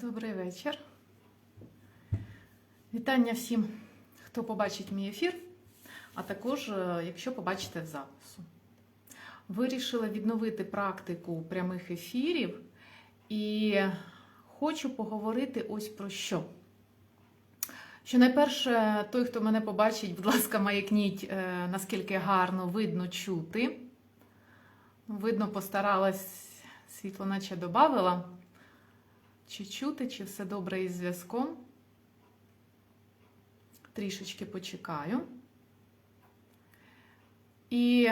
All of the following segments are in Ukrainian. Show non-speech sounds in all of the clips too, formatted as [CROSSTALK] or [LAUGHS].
Добрий вечір. Вітання всім, хто побачить мій ефір, а також, е, якщо побачите в запису. Вирішила відновити практику прямих ефірів і хочу поговорити ось про що. Що найперше, той, хто мене побачить, будь ласка, маякніть, е, наскільки гарно видно чути. Видно, постаралась, світло наче додавила. Чи чути, чи все добре із зв'язком. Трішечки почекаю. І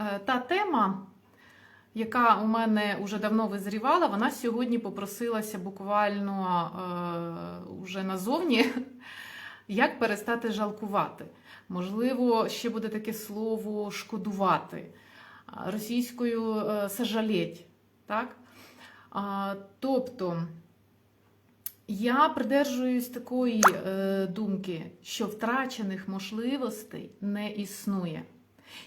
е, та тема, яка у мене вже давно визрівала, вона сьогодні попросилася буквально е, уже назовні, [LAUGHS] як перестати жалкувати. Можливо, ще буде таке слово шкодувати, російською е, сажалеть. Так? Тобто я придержуюсь такої е, думки, що втрачених можливостей не існує.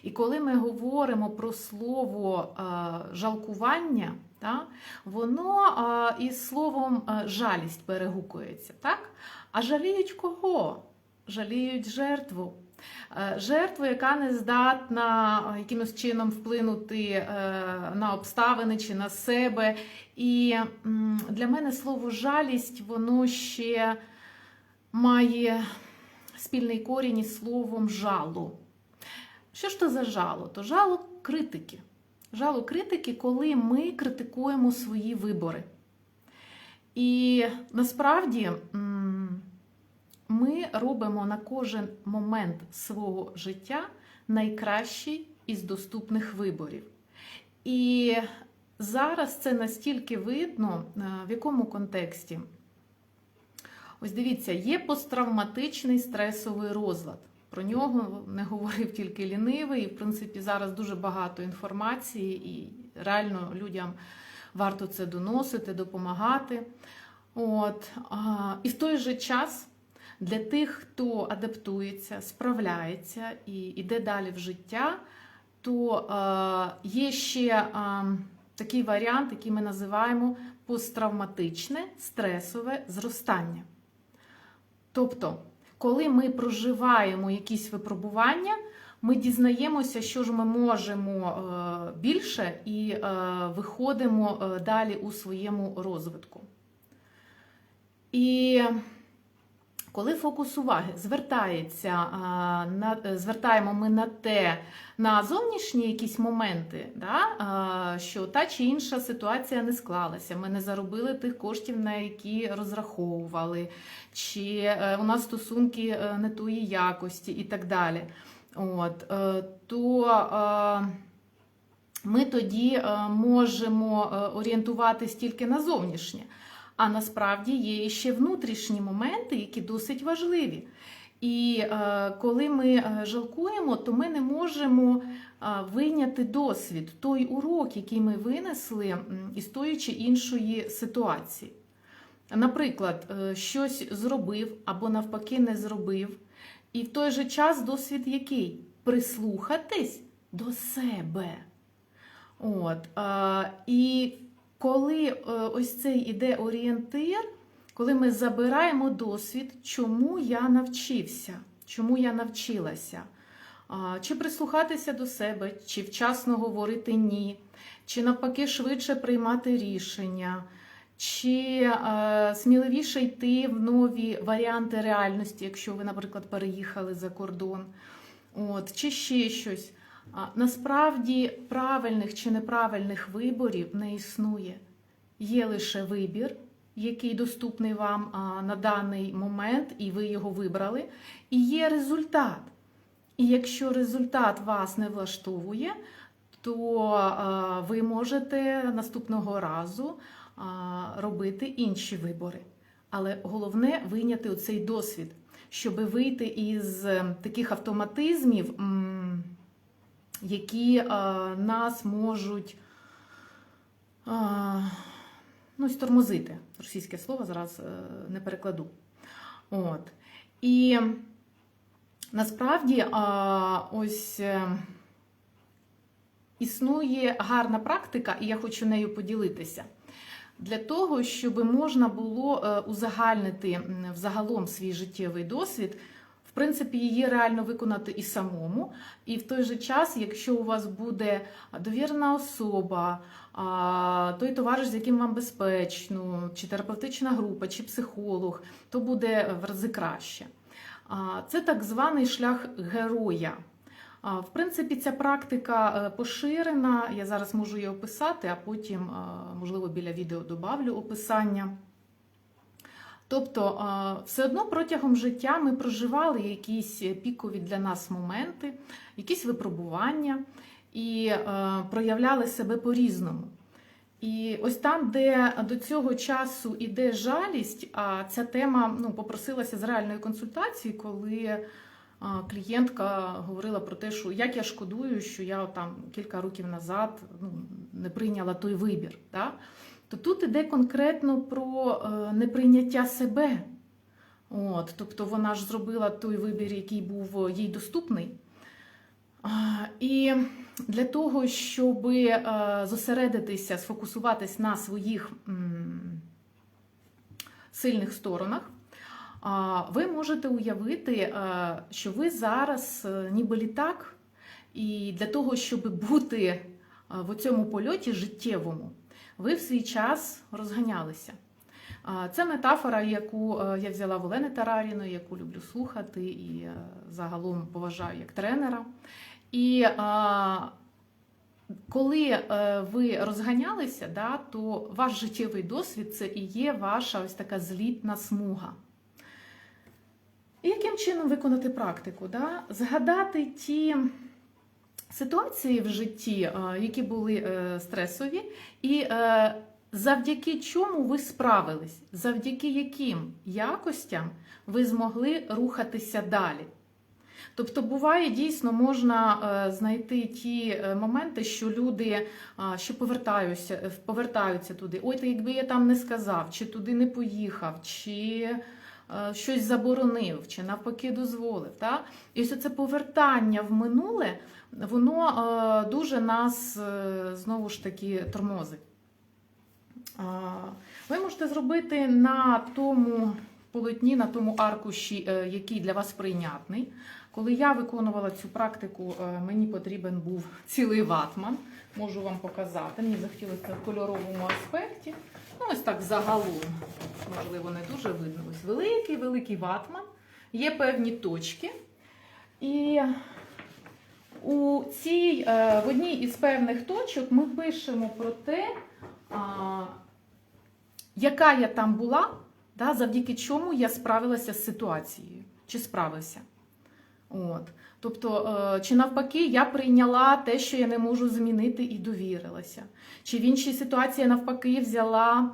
І коли ми говоримо про слово е, жалкування, та, воно із словом е, жалість перегукується. Так? А жаліють кого? Жаліють жертву. Е, Жертву, яка не здатна е, якимось чином вплинути е, на обставини чи на себе. І для мене слово жалість, воно ще має спільний корінь із словом жало. Що ж то за жало? То жало критики. Жало критики, коли ми критикуємо свої вибори. І насправді ми робимо на кожен момент свого життя найкращий із доступних виборів. І зараз це настільки видно, е, в якому контексті. Ось дивіться, є посттравматичний стресовий розлад. Про нього не говорив тільки лінивий. І, в принципі, зараз дуже багато інформації, і реально людям варто це доносити, допомагати. От. І в той же час для тих, хто адаптується, справляється і йде далі в життя, то е, є ще е, такий варіант, який ми називаємо посттравматичне стресове зростання. Тобто, коли ми проживаємо якісь випробування, ми дізнаємося, що ж ми можемо е, більше, і виходимо далі у своєму розвитку. І коли фокус уваги звертається на звертаємо ми на те, на зовнішні якісь моменти, да, що та чи інша ситуація не склалася, ми не заробили тих коштів, на які розраховували, чи е, у нас стосунки е, не тої якості і так далі. От, е, то ми тоді можемо орієнтуватись тільки на зовнішнє. А насправді є ще внутрішні моменти, які досить важливі. І е, коли ми е, жалкуємо, то ми не можемо е, вийняти досвід, той урок, який ми винесли із тої чи іншої ситуації. Наприклад, е, щось зробив або навпаки не зробив. І в той же час досвід який? Прислухатись до себе. От, е, і коли е, ось цей іде орієнтир, коли ми забираємо досвід, чому я навчився, чому я навчилася, чи прислухатися до себе, чи вчасно говорити ні, чи навпаки швидше приймати рішення, чи е, сміливіше йти в нові варіанти реальності, якщо ви, наприклад, переїхали за кордон, От, чи ще щось. Насправді правильних чи неправильних виборів не існує. Є лише вибір, який доступний вам на даний момент, і ви його вибрали, і є результат. І якщо результат вас не влаштовує, то ви можете наступного разу робити інші вибори. Але головне вийняти оцей досвід, щоб вийти із е, таких автоматизмів. Які е, нас можуть е, ну, стормозити. Російське слово зараз е, не перекладу. От. І насправді ось існує гарна практика, і я хочу нею поділитися. для того, щоб можна було узагальнити взагалом свій життєвий досвід. Принципі, її реально виконати і самому. І в той же час, якщо у вас буде довірена особа, той товариш, з яким вам безпечно, чи терапевтична група, чи психолог, то буде в рази краще. Це так званий шлях героя. В принципі, ця практика е, поширена. Я зараз можу її описати, а потім, е, можливо, біля відео добавлю описання. Тобто, все одно протягом життя ми проживали якісь пікові для нас моменти, якісь випробування і проявляли себе по-різному. І ось там, де до цього часу іде жалість, а ця тема ну, попросилася з реальної консультації, коли клієнтка говорила про те, що як я шкодую, що я там кілька років назад ну, не прийняла той вибір. Да? То тут іде конкретно про е, неприйняття себе. От, тобто вона ж зробила той вибір, який був їй доступний. І для того, щоб е, зосередитися, сфокусуватись на своїх сильних сторонах, ви можете уявити, е, що ви зараз е, ніби літак, і для того, щоб бути е, в цьому польоті життєвому, ви в свій час розганялися. Це метафора, яку е, я взяла в Олени Тараріної, яку люблю слухати і е, загалом поважаю як тренера. І коли е, ви розганялися, да, то ваш життєвий досвід це і є ваша ось така злітна смуга. І яким чином виконати практику? Да? Згадати ті ситуації в житті, е, які були е, стресові, і е, завдяки чому ви справились, завдяки яким якостям ви змогли рухатися далі. Тобто, буває дійсно можна знайти ті моменти, що люди що повертаються, повертаються туди. Ой, якби я там не сказав, чи туди не поїхав, чи щось заборонив, чи навпаки дозволив. Та? І ось це повертання в минуле, воно е, дуже нас е, знову ж таки тормозить. Ви можете зробити на тому полотні, на тому аркуші, е, який для вас прийнятний. Коли я виконувала цю практику, е, мені потрібен був цілий ватман. Можу вам показати. Мені захотілося в кольоровому аспекті. Ну, ось так загалом, можливо, не дуже видно. Ось великий, великий ватман. Є певні точки. І у цій, е, в одній із певних точок ми пишемо про те, яка я там була, завдяки чому я справилася з ситуацією, чи справився. От. Тобто, е, чи навпаки, я прийняла те, що я не можу змінити, і довірилася. Чи в іншій ситуації навпаки взяла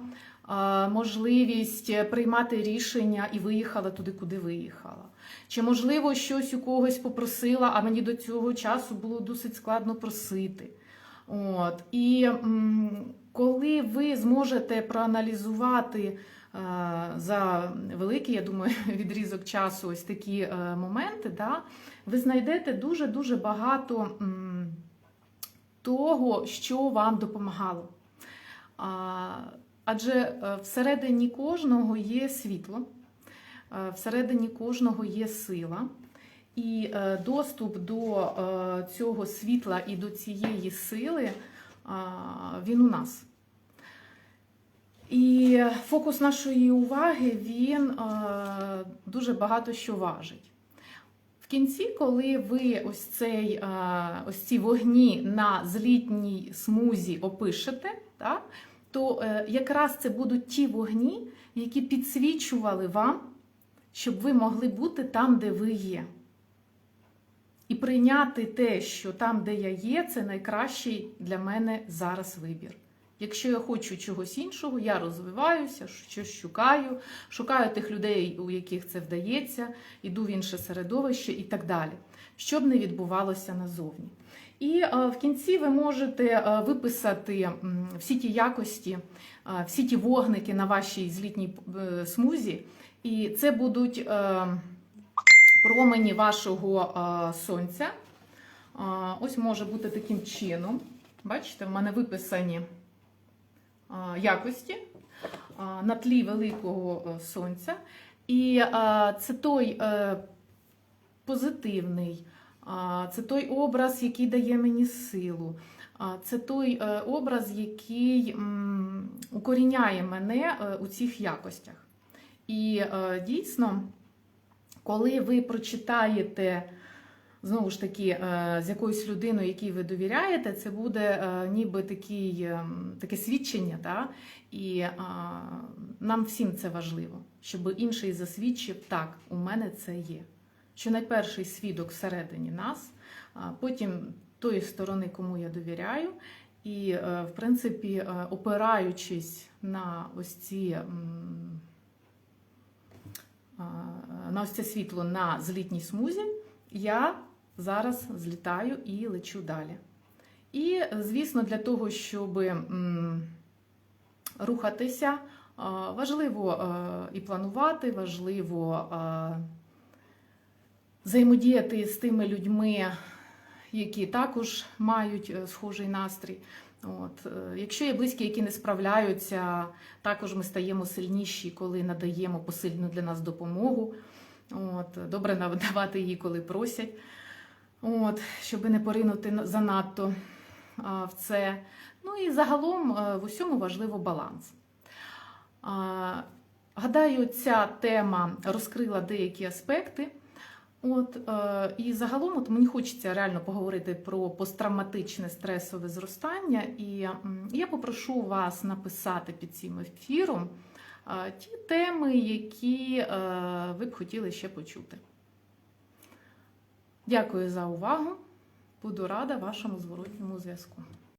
е, можливість приймати рішення і виїхала туди, куди виїхала. Чи, можливо, щось у когось попросила, а мені до цього часу було досить складно просити. От. І коли ви зможете проаналізувати за великий, я думаю, [LAUGHS] відрізок часу ось такі е, моменти, да, ви знайдете дуже-дуже багато того, що вам допомагало. Адже е, всередині кожного є світло, е, всередині кожного є сила. І е, доступ до е, цього світла і до цієї сили він у нас. І фокус нашої уваги він е, дуже багато що важить. В кінці, коли ви ось, цей, е, ось ці вогні на злітній смузі опишете, так, то е, якраз це будуть ті вогні, які підсвічували вам, щоб ви могли бути там, де ви є. І прийняти те, що там, де я є, це найкращий для мене зараз вибір. Якщо я хочу чогось іншого, я розвиваюся, щось шукаю, шукаю тих людей, у яких це вдається, іду в інше середовище і так далі, щоб не відбувалося назовні. І е, в кінці ви можете е, виписати всі ті якості, е, всі ті вогники на вашій злітній смузі, і це будуть. Промені вашого сонця. Ось може бути таким чином. Бачите, в мене виписані якості, на тлі великого е, сонця. І це той е, позитивний, це той образ, який дає мені силу. Це той е, образ, який укоріняє мене у цих якостях. І дійсно, коли ви прочитаєте знову ж таки е, з якоюсь людиною, якій ви довіряєте, це буде е, ніби такий, е, таке свідчення. Та? І е, нам всім це важливо, щоб інший засвідчив, так, у мене це є. Що найперший свідок всередині нас, а потім тої сторони, кому я довіряю. І, в принципі, опираючись на ось ці на ось це світло на злітній смузі, я зараз злітаю і лечу далі. І, звісно, для того, щоб рухатися, важливо і планувати, важливо взаємодіяти з тими людьми, які також мають е, схожий настрій. От. е, Якщо є близькі, які не справляються, також ми стаємо сильніші, коли надаємо посильну для нас допомогу. От. Добре надавати її, коли просять, От. щоб не поринути занадто в це. Ну і загалом е, в усьому важливо баланс. Гадаю, ця тема розкрила деякі аспекти. От, е, і загалом от мені хочеться реально поговорити про посттравматичне стресове зростання. І я попрошу вас написати під цим ефіром ті теми, які е, ви б хотіли ще почути. Дякую за увагу. Буду рада вашому зворотньому зв'язку.